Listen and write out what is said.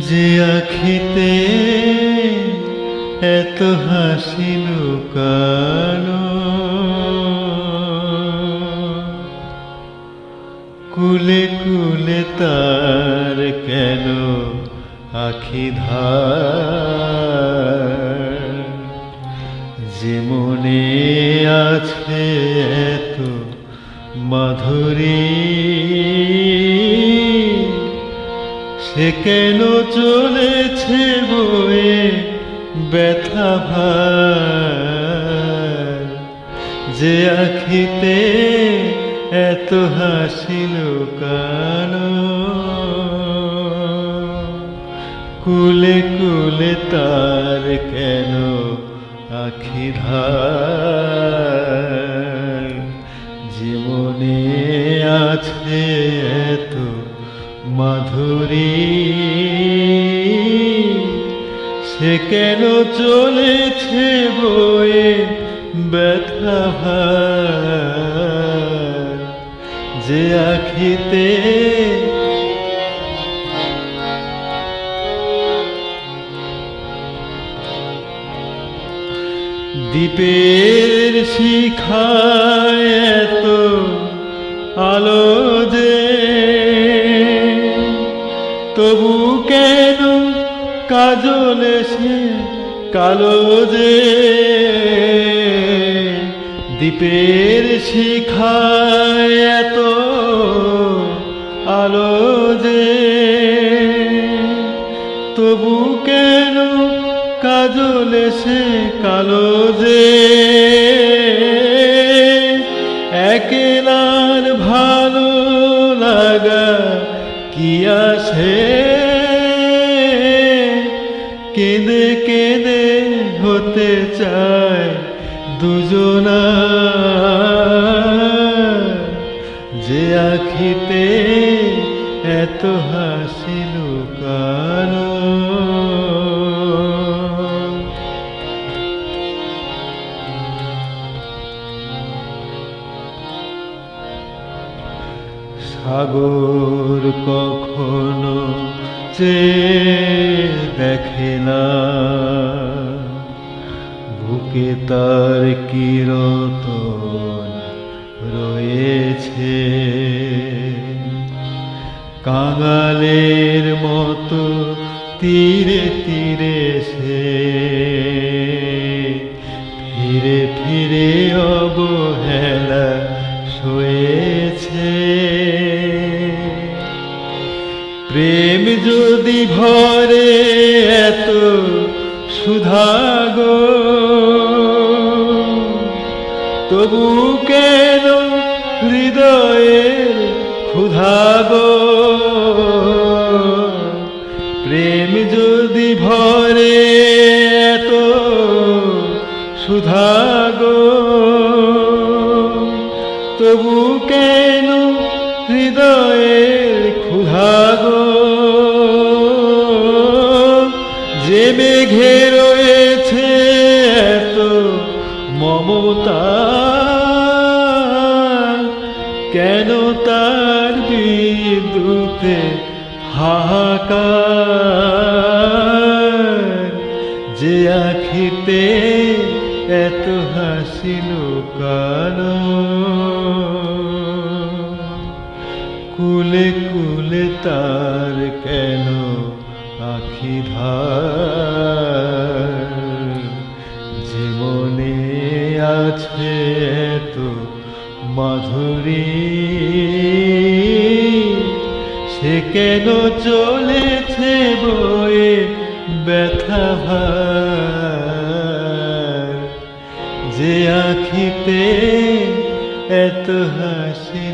যে আখিতে এত হাসি লুকানো, কুলে কুলে তার কেন আখি যে মনে আছে এত মাধুরী সে কেন চলেছে বয়ে ব্যথা ভার? যে আখিতে এত হাসিল কানো কুলে কুলে তার কেন আখি ধার? জীবনে আছে মাধুরী সে কেন চলেছে বয়ে ব্যথা যে আখিতে দ্বীপের শিখায় এত আলো যে তবু কেন কাজল সে কালো যে দ্বীপের শিখায় এত আলো যে তবু কেন কাজল সে কালো যে একেলার ভালো লাগা কি কেঁদে কেঁদে হতে চায় দুজনা। যে আখিতে এত হাসি সাগর কখনো চে দেখে না। বুকে তার কিরতন রয়েছে। কাঙালের মতো তীরে তীরে সে। ফিরে ফিরে অবহেলা শোয়েছে প্রেম যদি ভরে এত সুধাগো তবু কেন হৃদয়ের ক্ষুধাগো প্রেম যদি ভরে এত সুধাগো তবু কেন হৃদয়ের ক্ষুধাগো যে মেঘে রয়েছে এত মমতা, কেন তার বিদ্যুতে হাহাকার? যে আখিতে এত হাসি লুকানো কুলে কুলে তার কেন আখি ধার? জীবনে আছে তো মাধুরী, সে কেন চলেছে বয়ে ব্যথা ভার? যে আখিতে এত হাসি